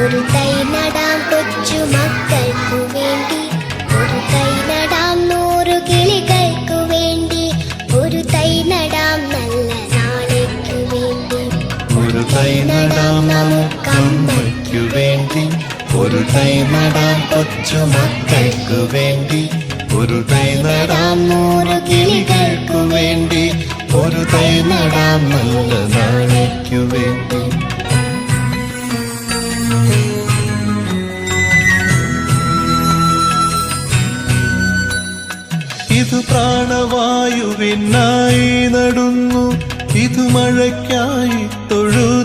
ഒരു തൈ നടാം കൊച്ചു മക്കൾക്കു വേണ്ടി. ഒരു തൈ നടാം നൂറു കിളികൾക്കു വേണ്ടി. ഒരു തൈ നടാം നല്ല നാളേക്കു വേണ്ടി. ഒരു തൈ നടാം നമുക്കമ്മയ്ക്കു വേണ്ടി. ഒരു തൈ നടാം കൊച്ചുമക്കൾക്കു വേണ്ടി. ഒരു തൈ നടാം നൂറ് കിളികൾക്കു വേണ്ടി. ഒരു തൈ നടാം നല്ല നാളേക്കു വേണ്ടി. ഇത് പ്രാണവായുവിനായി നടുന്നു. ഇത് മഴയ്ക്കായി തൊഴുതു.